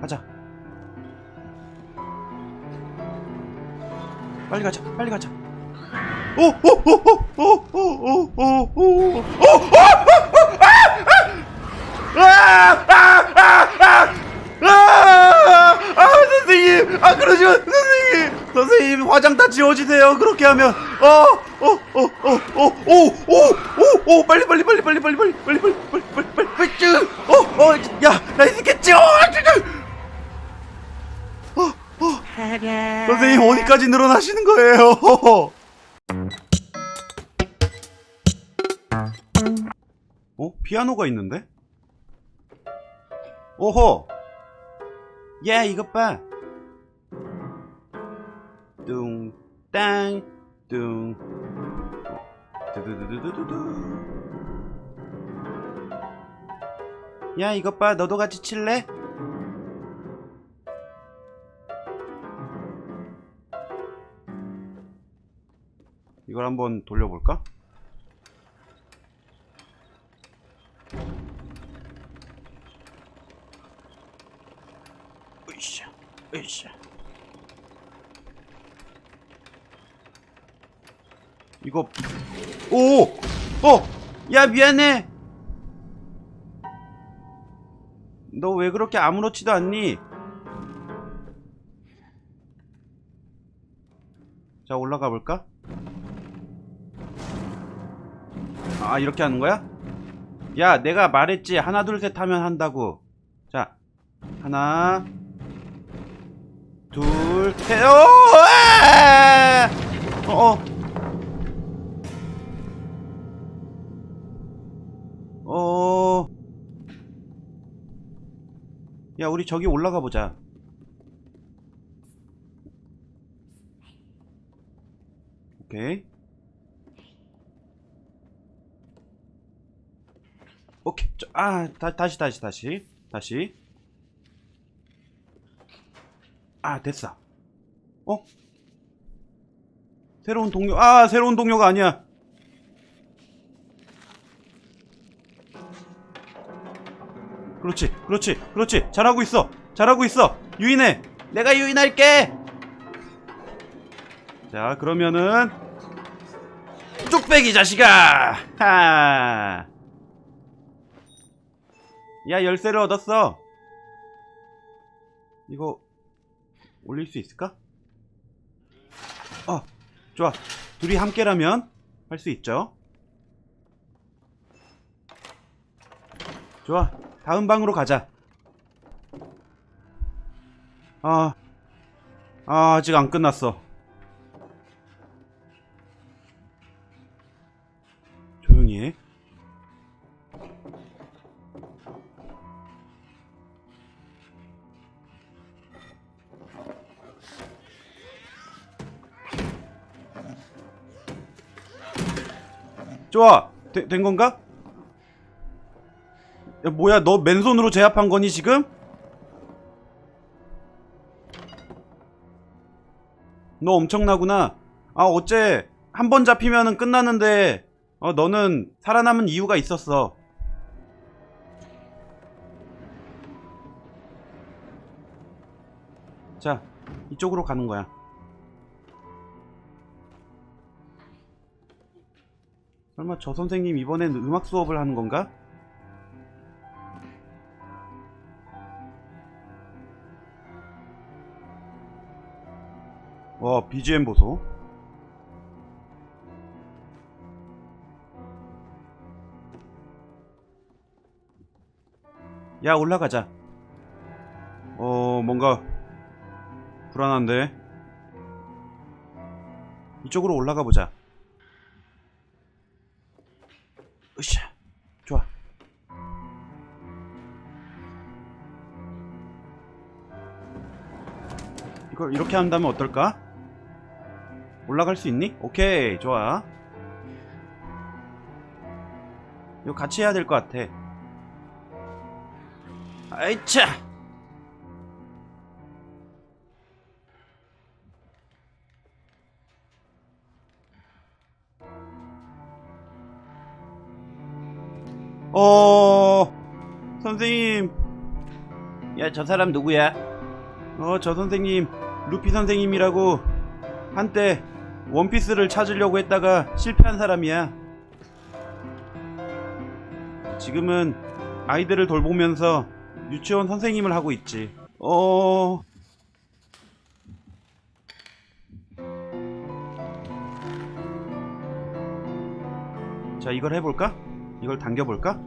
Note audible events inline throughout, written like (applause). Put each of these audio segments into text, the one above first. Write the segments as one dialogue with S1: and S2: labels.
S1: 가자. 빨리 가자. 빨리 가자. 오, 오, 오, 오, 오, 오, 오, 오, 오, 오, 아! 아! 아! 아! 아! 아, 선생님! 아, 그러지 마, 선생님! 선생님, 화장 다 지워주세요. 그렇게 하면, 어, 어, 어, 어, 어, 오, 오, 오, 오, 빨리, 빨리, 빨리, 빨리, 빨리, 빨리, 빨리, 빨리, 빨리, 빨리, 빨리, 빨리, 쭉! 어, 어, 야, 나이스 캐치! 어, 쭉, 쭉! 어, 어. 선생님, 어디까지 늘어나시는 거예요? (laughs) 어? 피아노가 있는데? 오호! 야, 이것 봐! 뚱, 땅, 뚱. 두두두두두두. 야, 이것 봐. 너도 같이 칠래? 이걸 한번 돌려볼까? 으쌰, 으쌰. 이거 오! 어! 야 미안해 너 왜 그렇게 아무렇지도 않니? 자 올라가 볼까? 아 이렇게 하는 거야? 야 내가 말했지 하나 둘 셋 하면 한다고 자 하나 둘셋! 어, 어. 어. 야, 우리 저기 올라가 보자. 오케이. 오케이. 저, 아, 다, 다시, 다시, 다시. 다시. 아, 됐어. 어? 새로운 동료, 아, 새로운 동료가 아니야. 그렇지, 그렇지, 그렇지. 잘하고 있어. 잘하고 있어. 유인해. 내가 유인할게. 자, 그러면은 뚝배기 자식아. 하. 야, 열쇠를 얻었어. 이거 올릴 수 있을까? 어, 좋아. 둘이 함께라면 할 수 있죠. 좋아. 다음 방으로 가자. 아, 아 아직 안 끝났어. 좋아. 되- 된 건가? 야, 뭐야, 너 맨손으로 제압한 거니, 지금? 너 엄청나구나. 아, 어째, 한 번 잡히면은 끝나는데, 어, 너는 살아남은 이유가 있었어. 자, 이쪽으로 가는 거야. 설마 저 선생님 이번엔 음악 수업을 하는 건가? 와 BGM 보소. 야 올라가자. 어 뭔가 불안한데? 이쪽으로 올라가 보자 으쌰. 좋아. 이걸 이렇게 한다면 어떨까? 올라갈 수 있니? 오케이 좋아. 이거 같이 해야 될 것 같아. 아이차 어 선생님 야, 저 사람 누구야? 어, 저 선생님, 루피 선생님이라고 한때 원피스를 찾으려고 했다가 실패한 사람이야. 지금은 아이들을 돌보면서 유치원 선생님을 하고 있지. 어, 자, 이걸 해볼까? 이걸 당겨볼까?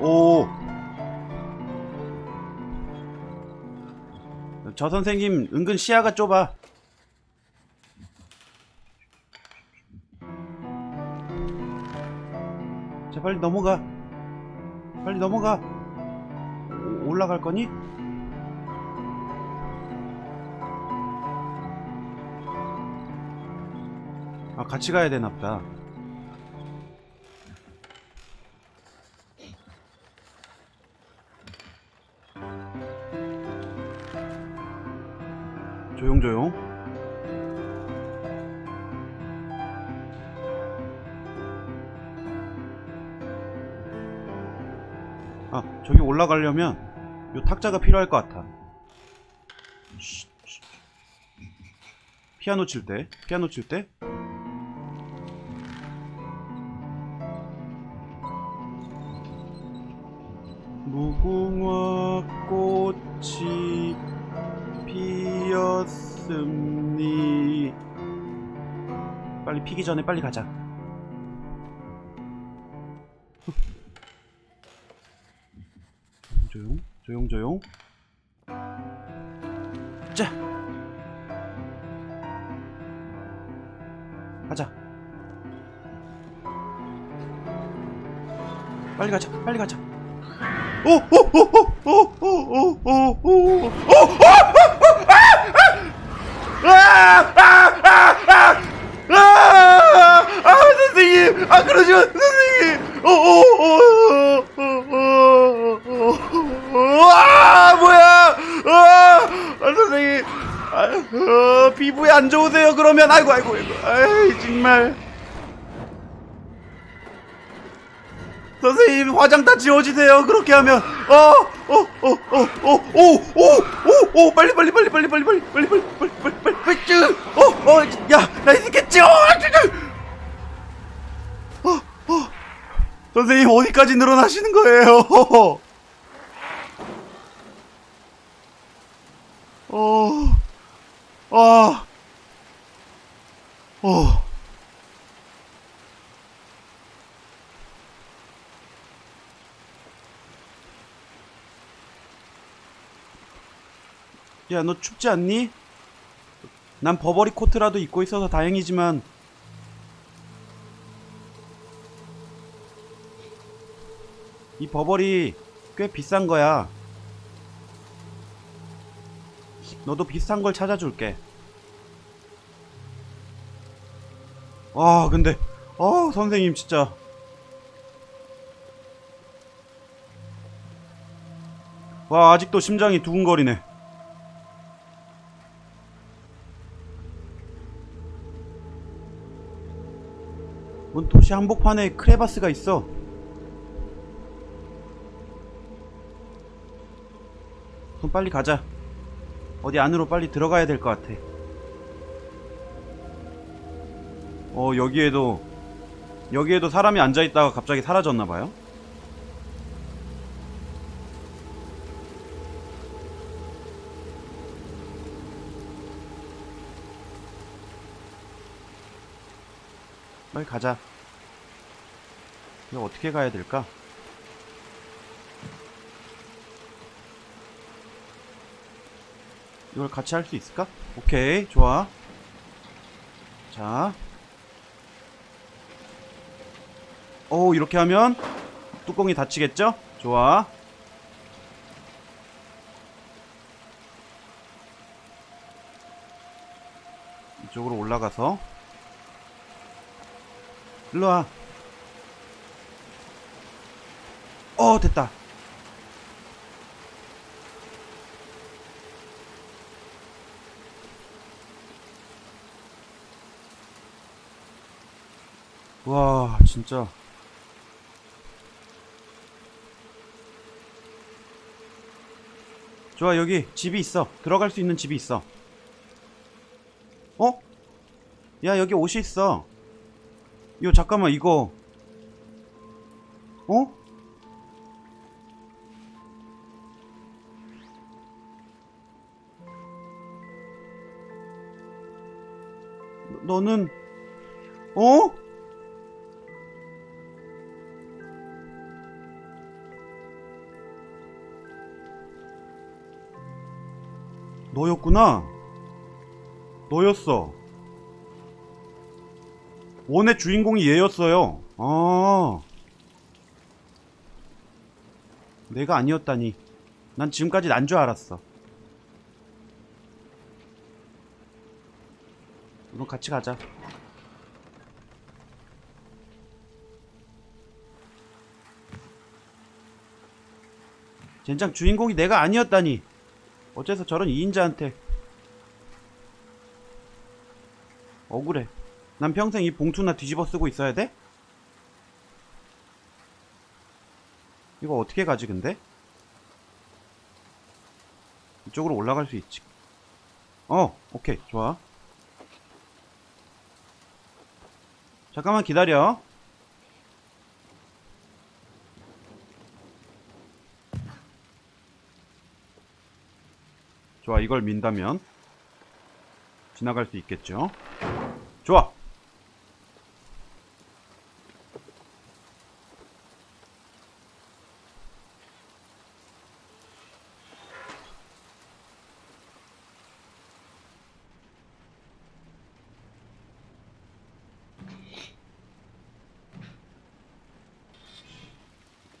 S1: 오! 저 선생님 은근 시야가 좁아. 자, 빨리 넘어가. 빨리 넘어가. 오- 올라갈 거니? 아, 같이 가야 되나 보다. 조용조용. 아, 저기 올라가려면 요 탁자가 필요할 것 같아. 피아노 칠 때, 피아노 칠 때. 피기 전에 빨리 가자 조용 조용 조용 자 가자 빨리 가자 빨리 가자 오 오 오 오 오 오 오 오 오오 아, 선생님! 아, 그러지 마, 선생님! 오, 오, 오, 오, 오, 오, 아, 뭐야! 아, 아, 선생님! 아, 어, 피부에 안 좋으세요, 그러면? 아이고, 아이고, 아이고. 아이, 정말. 선생님, 화장 다 지워주세요, 그렇게 하면. 어, 어, 어, 어, 어, 오, 오, 오, 오, 빨리, 빨리, 빨리, 빨리, 빨리, 빨리, 빨리, 빨리, 빨리, 빨리, 빨리! 어, 어, 야, 나이스 캐치! 어, 쭉! 어, 어. 선생님, 어디까지 늘어나시는 거예요? (laughs) 어, 아, 어. 야, 너 춥지 않니? 난 버버리 코트라도 입고 있어서 다행이지만 이 버버리 꽤 비싼 거야. 너도 비싼 걸 찾아줄게. 아, 근데 어, 선생님 진짜 와, 아직도 심장이 두근거리네. 뭔 도시 한복판에 크레바스가 있어. 그럼 빨리 가자. 어디 안으로 빨리 들어가야 될 것 같아. 어, 여기에도, 여기에도 사람이 앉아있다가 갑자기 사라졌나봐요? 빨리 가자. 이거 어떻게 가야 될까? 이걸 같이 할 수 있을까? 오케이, 좋아. 자. 오, 이렇게 하면 뚜껑이 닫히겠죠? 좋아. 이쪽으로 올라가서 일로 와. 어, 됐다. 와, 진짜. 좋아 여기 집이 있어 들어갈 수 있는 집이 있어 어? 야 여기 옷이 있어 이거 잠깐만 이거 어? 너- 너는 어? 너였구나. 너였어. 원의 주인공이 얘였어요. 아. 내가 아니었다니. 난 지금까지 난 줄 알았어. 그럼 같이 가자. 젠장 주인공이 내가 아니었다니. 어째서 저런 2인자한테 억울해. 난 평생 이 봉투나 뒤집어 쓰고 있어야 돼? 이거 어떻게 가지 근데? 이쪽으로 올라갈 수 있지. 어, 오케이, 좋아. 잠깐만 기다려. 좋아, 이걸 민다면 지나갈 수 있겠죠? 좋아.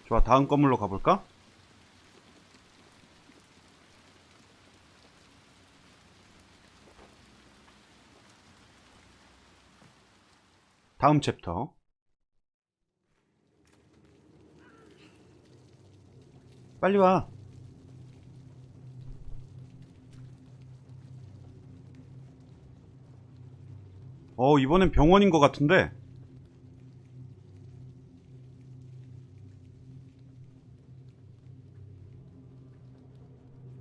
S1: 좋아, 다음 건물로 가볼까? 다음 챕터. 빨리 와. 어, 이번엔 병원인 것 같은데?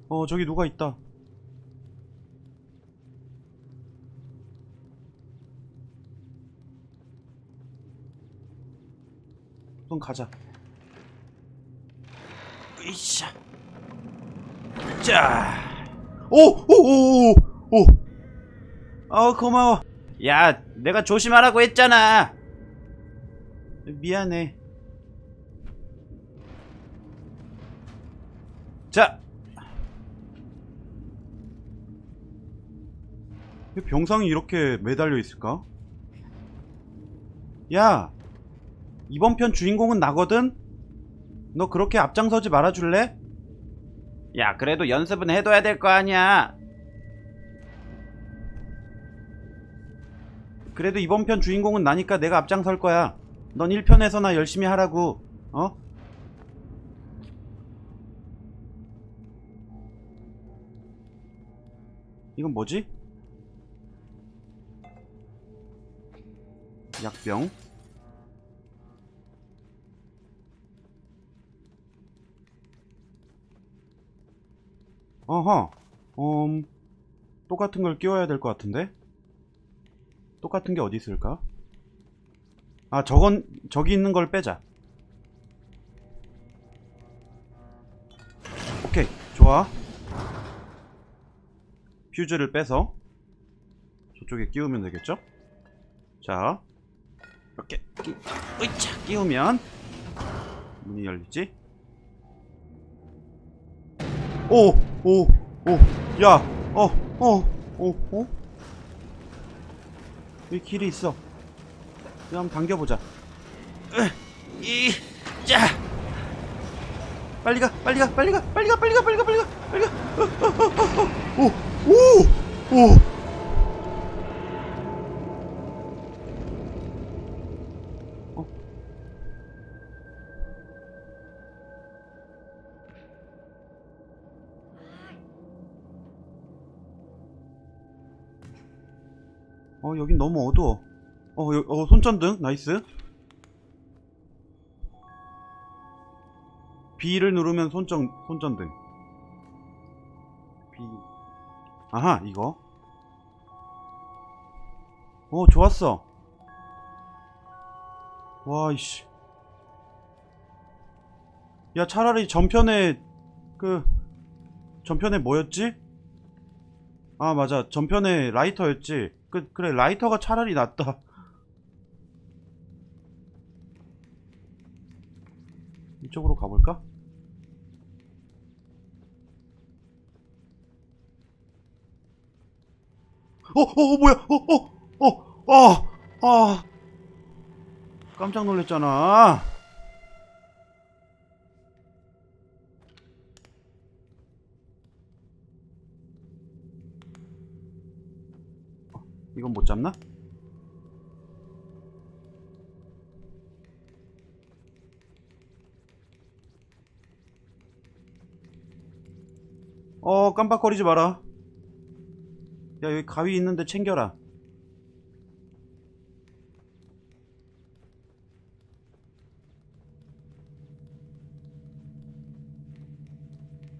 S1: 어, 저기 누가 있다. 가자. 으이샤. 자. 오! 오! 오! 오! 오! 아, 고마워. 야, 내가 조심하라고 했잖아. 미안해. 자. 왜 병상이 이렇게 매달려 있을까? 야, 이번 편 주인공은 나거든? 너 그렇게 앞장서지 말아줄래? 야, 그래도 연습은 해둬야 될 거 아니야. 그래도 이번 편 주인공은 나니까 내가 앞장설 거야. 넌 1편에서나 열심히 하라고. 어? 이건 뭐지? 약병. 어허. 음, 똑같은 걸 끼워야 될 것 같은데? 똑같은 게 어디 있을까? 아, 저건, 저기 있는 걸 빼자. 오케이, 좋아. 퓨즈를 빼서 저쪽에 끼우면 되겠죠? 자, 이렇게 끼, 으이차, 끼우면 문이 열리지? 오, 오, 오, 야, 어, 어, 오, 어? 여기 길이 있어. 이거 한번 당겨보자. 으, 이, 자. 빨리 가, 빨리 가, 빨리 가, 빨리 가, 빨리 가, 빨리 가, 빨리 가, 빨리 가. 어, 어, 어, 어, 어. 오, 오, 오. 어, 여긴 너무 어두워. 어, 여, 어, 손전등, 나이스. B를 누르면 손전, 손전등. B 아하 이거 오 좋았어 와 이씨 야 차라리 전편에 그 전편에 뭐였지? 아 맞아 전편에 라이터였지 그, 그래 라이터가 차라리 낫다 이쪽으로 가볼까? 어, 어, 어, 뭐야? 어, 어, 어, 아, 아. 깜짝 놀랐잖아. 이건 못 잡나? 어, 깜빡거리지 마라. 야 여기 가위 있는데 챙겨라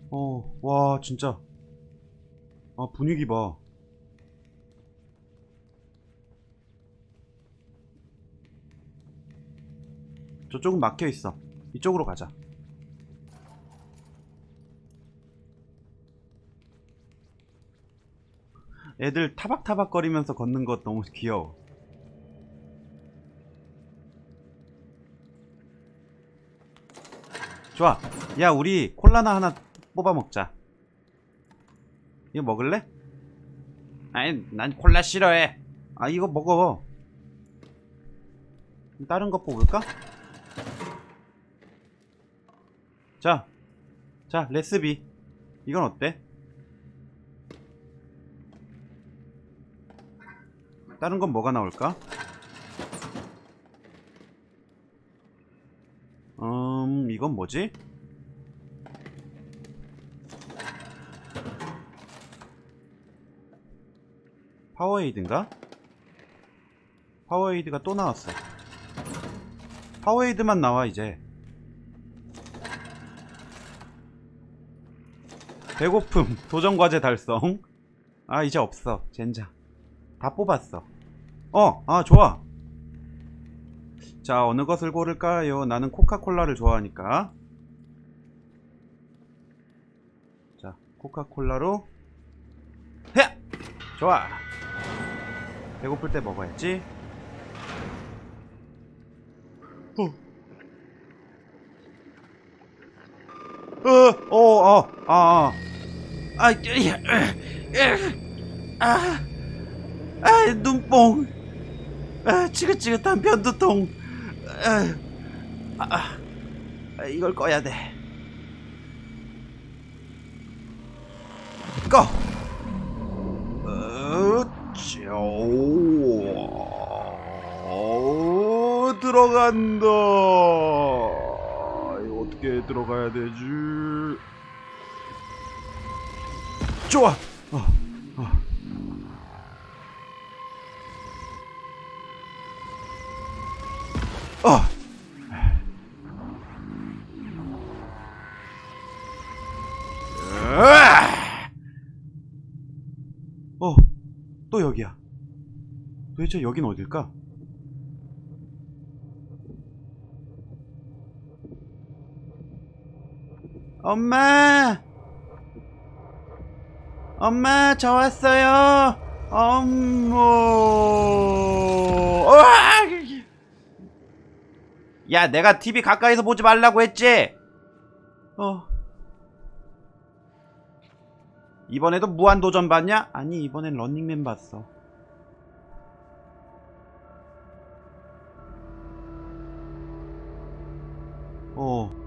S1: 어와 진짜 아 분위기 봐 저쪽은 막혀 있어 이쪽으로 가자 애들 타박타박거리면서 걷는 것 너무 귀여워. 좋아. 야, 우리 콜라나 하나 뽑아 먹자. 이거 먹을래? 아니, 난 콜라 싫어해. 아, 이거 먹어. 다른 거 뽑을까? 자, 자, 레스비. 이건 어때? 다른 건 뭐가 나올까? 음, 이건 뭐지? 파워에이드인가? 파워에이드가 또 나왔어. 파워에이드만 나와, 이제. 배고픔, 도전과제 달성. 아, 이제 없어, 젠장. 다 뽑았어. 어, 아, 좋아. 자, 어느 것을 고를까요? 나는 코카콜라를 좋아하니까. 자, 코카콜라로. 해! 좋아. 배고플 때 먹어야지. 어, 어, 어, 아, 아. 아, 야, 아, 아, 눈뽕. 아, 지긋지긋한 변두통. 아, 아, 아, 이걸 꺼야 돼. 꺼. 어, 오, 들어간다. 어떻게 들어가야 되지? 좋아. 어, 어. 어. 어, 또 여기야. 도대체 여긴 어딜까? 엄마! 엄마, 저 왔어요! 엄모! 으아! 야, 내가 TV 가까이서 보지 말라고 했지? 어. 이번에도 무한도전 봤냐? 아니, 이번엔 런닝맨 봤어. 어.